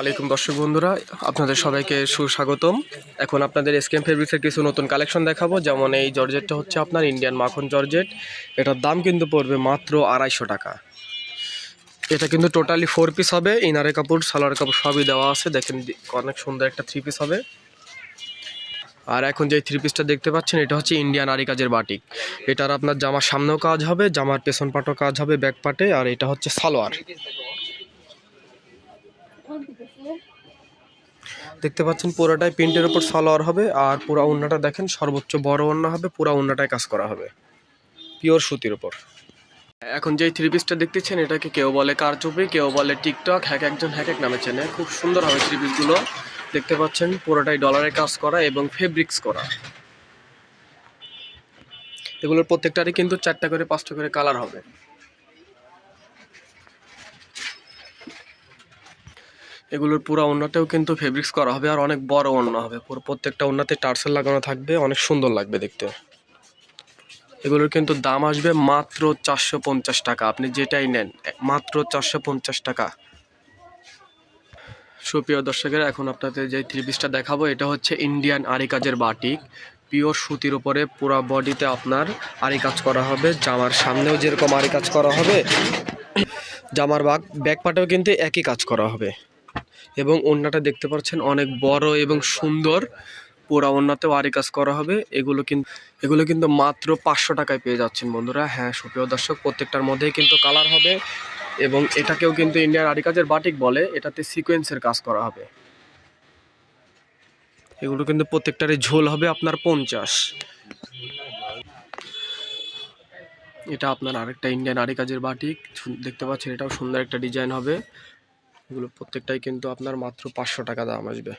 আলাইকুম, দর্শক বন্ধুরা। আপনাদের সবাইকে সুস্বাগতম। এখন আপনাদের স্কেম ফেব্রিক্সের কিছু নতুন কালেকশন দেখাবো। যেমন এই জর্জেটটা হচ্ছে আপনার ইন্ডিয়ান মাখন জর্জেট। এটার দাম কিন্তু পড়বে মাত্র আড়াইশো টাকা। এটা কিন্তু টোটালি ফোর পিস হবে। ইনারের কাপড়, সালোয়ার কাপড় সবই দেওয়া আছে। দেখেন, অনেক সুন্দর একটা থ্রি পিস হবে। আর এখন যে থ্রি পিসটা দেখতে পাচ্ছেন, এটা হচ্ছে ইন্ডিয়ান আরি কাজের বাটিক এটার আপনার জামার সামনেও কাজ হবে, জামার পেছন পাটও কাজ হবে ব্যাক পাটে আর এটা হচ্ছে সালোয়ার। দেখতে পাচ্ছেন পুরোটাই প্রিন্টের উপর সালোয়ার হবে, আর পুরো ওড়নাটা দেখেন সর্বোচ্চ বড় ওড়না হবে, পুরো ওড়নাটায় কাজ করা হবে, পিওর সুতির উপর। এখন যেই থ্রি পিসটা দেখতেছেন, এটাকে কেউ বলে কারচুপি, কেউ বলে টিকটক, হ্যাক একজন হ্যাক এক নামে চেনে। খুব সুন্দর হবে থ্রি পিসগুলো দেখতে পাচ্ছেন পুরোটাই ডলারে কাজ করা এবং ফেব্রিক্স করা। এগুলোর প্রত্যেকটারই কিন্তু চারটা করে, পাঁচটা করে কালার হবে। এগুলোর পুরো ওড়নাতেও কিন্তু ফেব্রিক্স করা হবে আর অনেক বড় ওড়না হবে। পুরো প্রত্যেকটা ওড়নাতে টার্সেল লাগানো থাকবে, অনেক সুন্দর লাগবে দেখতে। এগুলোর কিন্তু দাম আসবে মাত্র চারশো পঞ্চাশ টাকা। আপনি যেটাই নেন মাত্র চারশো পঞ্চাশ টাকা। সুপ্রিয় দর্শকেরা, এখন আপনাদের যে থ্রি পিসটা দেখাবো, এটা হচ্ছে ইন্ডিয়ান আরি কাজের বাটিক পিওর সুতির উপরে পুরা বডিতে আপনার আরি কাজ করা হবে। জামার সামনেও যেরকম আরি কাজ করা হবে, জামার বাগ ব্যাক পাটেও কিন্তু একই কাজ করা হবে। এবং ওড়নাটা দেখতে পাচ্ছেন অনেক বড় এবং সুন্দর। পোড়া ওড়নাতেও আরি কাজ করা হবে। এগুলো কিন্তু এগুলো কিন্তু মাত্র পাঁচশো টাকায় পেয়ে যাচ্ছেন বন্ধুরা। হ্যাঁ সুপ্রিয় দর্শক, প্রত্যেকটার মধ্যেই কিন্তু কালার হবে এবং এটাকেও কিন্তু ইন্ডিয়ান আরি কাজের বাটিক বলে। এটাতে সিকোয়েন্সের কাজ করা হবে। এগুলো কিন্তু প্রত্যেকটারই ঝোল হবে আপনার পঞ্চাশ। এটা আপনার আরেকটা ইন্ডিয়ান আরি কাজের বাটিক। দেখতে পাচ্ছেন, এটাও সুন্দর একটা ডিজাইন হবে। এগুলো প্রত্যেকটাই কিন্তু আপনার মাত্র পাঁচশো টাকা দাম আসবে।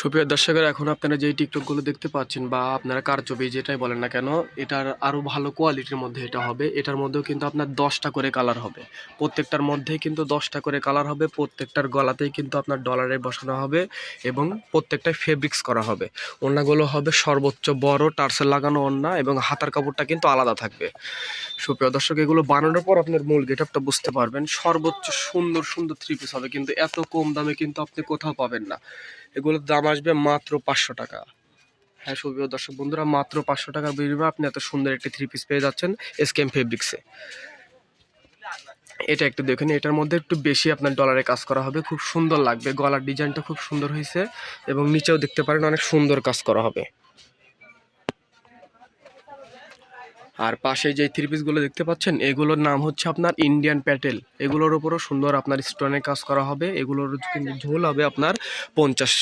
সুপ্রিয় দর্শকের, এখন আপনারা যেই টিকটকগুলো দেখতে পাচ্ছেন বা আপনারা কার ছবি যেটাই বলেন না কেন, এটার আরও ভালো কোয়ালিটির মধ্যে এটা হবে। এটার মধ্যেও কিন্তু আপনার দশটা করে কালার হবে। প্রত্যেকটার মধ্যেই কিন্তু দশটা করে কালার হবে, প্রত্যেকটার গলাতেই কিন্তু আপনার ডলারে বসানো হবে এবং প্রত্যেকটাই ফেব্রিক্স করা হবে। ওড়নাগুলো হবে সর্বোচ্চ বড়, টার্সেল লাগানো ওড়না এবং হাতার কাপড়টা কিন্তু আলাদা থাকবে। সুপ্রিয় দর্শক, এগুলো বানানোর পর আপনার মূল গেটআপটা বুঝতে পারবেন। সর্বোচ্চ সুন্দর সুন্দর থ্রি পিস হবে। কিন্তু এত কম দামে কিন্তু আপনি কোথাও পাবেন না। এগুলোর দাম আসবে মাত্র পাঁচশো টাকা। হ্যাঁ সুপ্রিয় দর্শক বন্ধুরা, মাত্র পাঁচশো টাকার বিনিময়ে আপনি এত সুন্দর একটি থ্রি পিস পেয়ে যাচ্ছেন এসকেম ফেব্রিক্সে এটা একটু দেখেন, এটার মধ্যে একটু বেশি আপনার ডলারে কাজ করা হবে। খুব সুন্দর লাগবে, গলার ডিজাইনটা খুব সুন্দর হয়েছে এবং নিচেও দেখতে পারেন অনেক সুন্দর কাজ করা হবে। আর পাশে যে থ্রি পিসগুলো দেখতে পাচ্ছেন, এগুলোর নাম হচ্ছে আপনার ইন্ডিয়ান প্যাটেল এগুলোর উপরও সুন্দর আপনার স্টোনের কাজ করা হবে। এগুলোর কিন্তু ঝোল হবে আপনার পঞ্চাশ।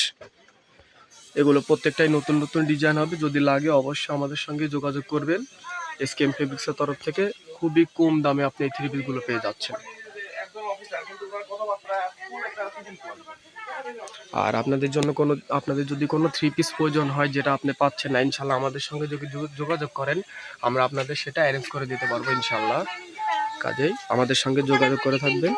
এগুলো প্রত্যেকটাই নতুন নতুন ডিজাইন হবে। যদি লাগে অবশ্যই আমাদের সঙ্গে যোগাযোগ করবেন। এসকেম ফেব্রিক্সের তরফ থেকে খুবই কম দামে আপনি এই থ্রি পিসগুলো পেয়ে যাচ্ছেন। আর আপনাদের জন্য কোনো, আপনাদের যদি কোনো থ্রি পিস প্রয়োজন হয় যেটা আপনি পাচ্ছেন না, ইনশাল্লাহ আমাদের সঙ্গে যদি যোগাযোগ করেন। আমরা আপনাদের সেটা অ্যারেঞ্জ করে দিতে পারব, ইনশাল্লাহ। কাজেই আমাদের সঙ্গে যোগাযোগ করে থাকবেন।